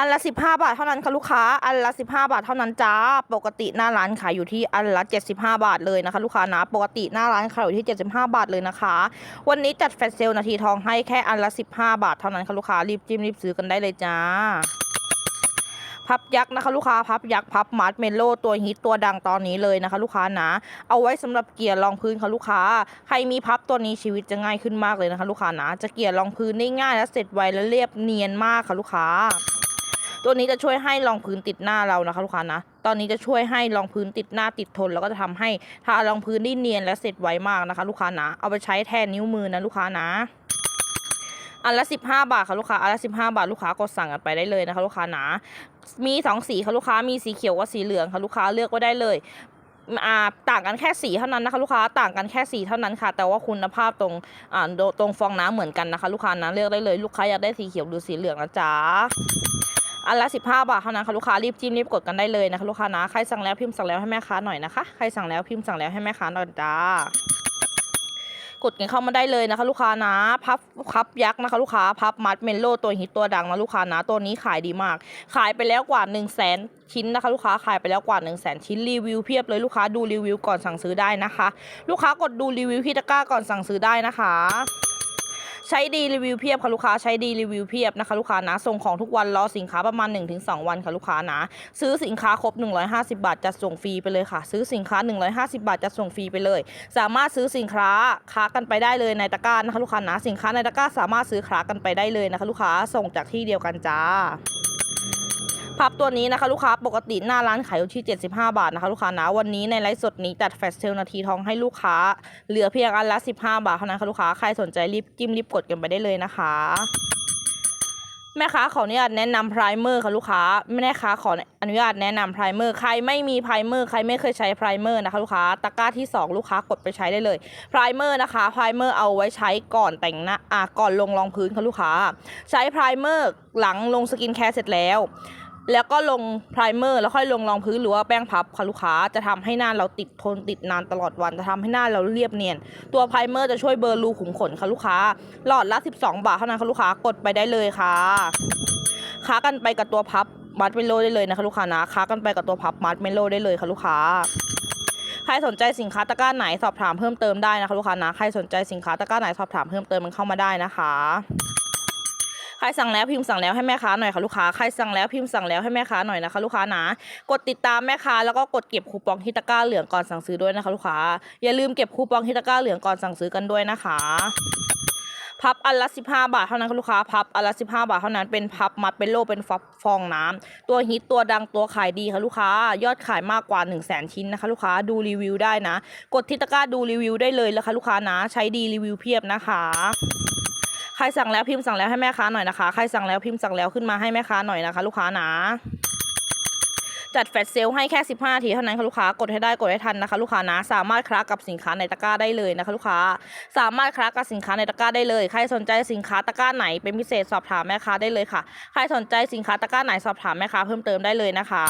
อันละ 15 บาทเท่านั้นค่ะลูกค้า อันละ 15 บาทเท่านั้นจ้า ปกติหน้าร้านขายอยู่ที่อันละ 75 บาทเลยนะคะลูกค้านะ ปกติหน้าร้านขายอยู่ที่ 75 บาทเลยนะคะ วันนี้จัดแฟลชเซลล์นาทีทองให้แค่อันละ 15 บาทเท่านั้นค่ะลูกค้า รีบจิ้มรีบซื้อกันได้เลยจ้าพับยักษ์นะคะลูกค้าพับยักษ์พับมาร์ทเมลโล่ตัวฮิตตัวดังตอนนี้เลยนะคะลูกค้านะเอาไว้สำหรับเกียร์รองพื้นค่ะลูกค้า ใครมีพับตัวนี้ชีวิตจะง่ายขึ้นมากเลยนะคะลูกค้านะจะเกียร์รองพื้นได้ง่ายและเสร็จไวและเรียบเนียนมากค่ะลูกค้า ตัวนี้จะช่วยให้รองพื้นติดหน้าเรานะคะลูกค้านะตอนนี้จะช่วยให้รองพื้นติดหน้าติดทน แล้วก็จะทำให้ทารองพื้นได้เนียนและเสร็จไวมากนะคะ ลูกค้านะเอาไปใช้แทนนิ้วมือนะลูกค้านะอันละ 15 บาทค่ะลูกค้าอันละ15 บาทลูกค้ากดสั่งกันไปได้เลยนะคะลูกค้านะมีสองสีค่ะลูกค้ามีสีเขียวกับสีเหลืองค่ะลูกค้าเลือกไว้ได้เลยอ่าต่างกันแค่สีเท่านั้นนะคะลูกค้าต่างกันแค่สีเท่านั้นค่ะ แต่ว่าคุณภาพตรงอ่าตรงฟองน้ำเหมือนกันนะคะ ลูกค้านะเลือกได้เลยลูกค้าอยากได้สีเขียวหรือสีเหลืองนะจ๊ะ อันละ 15 บาทเท่านั้นค่ะลูกค้ารีบจิ้มรีบกดกันได้เลยนะคะลูกค้านะใครสั่งแล้วพิมพ์สั่งแล้วให้แม่ค้าหน่อยนะคะใครสั่งแล้วพิมพ์สั่งแล้วให้แม่ค้าหน่อยจ้ากดกันเข้ามาได้เลยนะคะ ลูกค้านะพับพับยักษ์นะคะลูกค้าพับมัดเมลโลตัวฮิตตัวดังนะลูกค้านะตัวนี้ขายดีมาก ขายไปแล้วกว่า 1 0 0 0 0แสนชิ้นนะคะลูกค้าขายไปแล้วกว่า1 0 0 0 0แสนชิ้นรีวิวเพียบเลยลูกค้าดูรีวิวก่อนสั่งซื้อได้นะคะ ลูกค้ากดดูรีวิวพี่ตะก้าก่อนสั่งซื้อได้นะคะ ใช้ดีรีวิวเพียบค่ะลูกค้าใช้ดีรีวิวเพียบนะคะลูกค้านะส่งของทุกวันรอสินค้าประมาณ 1-2 วันค่ะลูกค้านะซื้อสินค้าครบ 150 บาทจะส่งฟรีไปเลยค่ะ ซื้อสินค้า 150 บาทจะส่งฟรีไปเลย สามารถซื้อสินค้าค้ากันไปได้เลยในตะกร้านะคะลูกค้านะสินค้าในตะกร้าสามารถซื้อค้ากันไปได้เลยนะคะลูกค้าส่งจากที่เดียวกันจ้า พับตัวนี้นะคะลูกค้าปกติหน้าร้านขายอยู่ที่ 75 บาทนะคะลูกค้านะวันนี้ในไลฟ์สดนี้จัดแฟลชเซลนาทีทองให้ลูกค้า เหลือเพียงอันละ 15 บาทเท่านั้นค่ะลูกค้าใครสนใจรีบจิ้มรีบกดกันไปได้เลยนะคะ แม่ค้าขออนุญาตแนะนำไพรเมอร์ค่ะลูกค้าแม่ค้าขออนุญาตแนะนำไพรเมอร์ใครไม่มีไพรเมอร์ใครไม่เคยใช้ไพรเมอร์นะคะลูกค้าตะกร้าที่ 2 ลูกค้ากดไปใช้ได้เลยไพรเมอร์นะคะไพรเมอร์เอาไว้ใช้ก่อนแต่งหน้าอะก่อนลงรองพื้นค่ะลูกค้า ใช้ไพรเมอร์หลังลงสกินแคร์เสร็จแล้ว แล้วก็ลงไพรเมอร์แล้วค่อยลงรองพื้นหรือว่าแป้งพับค่ะลูกค้าจะทำให้หน้าเราติดทนติดนานตลอดวันจะทำให้หน้าเราเรียบเนียน ตัวไพรเมอร์จะช่วยเบลอรูขุมขนค่ะลูกค้า หลอดละ 12 บาทเท่านั้นค่ะลูกค้ากดไปได้เลยค่ะค้ากันไปกับตัวพับมัดเมโลได้เลยนะคะลูกค้านะค้ากันไปกับตัวพับมัดเมโลได้เลยค่ะลูกค้าใครสนใจสินค้าตะกร้าไหนสอบถามเพิ่มเติมได้นะคะลูกค้านะใครสนใจสินค้าตะกร้าไหนสอบถามเพิ่มเติมมันเข้ามาได้นะคะ ใครสั่งแล้วพิมพ์สั่งแล้วให้แม่ค้าหน่อยค่ะลูกค้าใครสั่งแล้วพิมพ์สั่งแล้วให้แม่ค้าหน่อยนะคะลูกค้านะกดติดตามแม่ค้าแล้วก็กดเก็บคูปองที่ตะกร้าเหลืองก่อนสั่งซื้อด้วยนะคะลูกค้าอย่าลืมเก็บคูปองที่ตะกร้าเหลืองก่อนสั่งซื้อกันด้วยนะคะพับอันละ15บห้าบาทเท่านั้นค่ะลูกค้าพับอันละ15บห้าบาทเท่านั้นเป็นพับมัดเป็นโลเป็นฟฟองน้ำตัวฮิตตัวดังตัวขายดีค่ะลูกค้ายอดขายมากกว่า1 0 0 0 0แสนชิ้นนะคะลูกค้าดูรีวิวได้นะ กดที่ตะกร้าดูรีวิวได้เลยนะคะลูกค้านะ ใช้ดีรีวิวเพียบนะคะ ใครสั่งแล้วพิมพ์สั่งแล้วให้แม่ค้าหน่อยนะคะ ใครสั่งแล้วพิมพ์สั่งแล้วขึ้นมาให้แม่ค้าหน่อยนะคะ ลูกค้านะจัดแฟลชเซลลให้แค่ 15นาทีเท่านั้นค่ะลูกค้ากดให้ได้กดให้ทันนะคะ ลูกค้านะ สามารถคลักกับสินค้าในตะกร้าได้เลยนะคะ ลูกค้าสามารถคลักกับสินค้าในตะกร้าได้เลย ใครสนใจสินค้าตะกร้าไหนเป็นพิเศษสอบถามแม่ค้าได้เลยค่ะ ใครสนใจสินค้าตะกร้าไหนสอบถามแม่ค้าเพิ่มเติมได้เลยนะคะ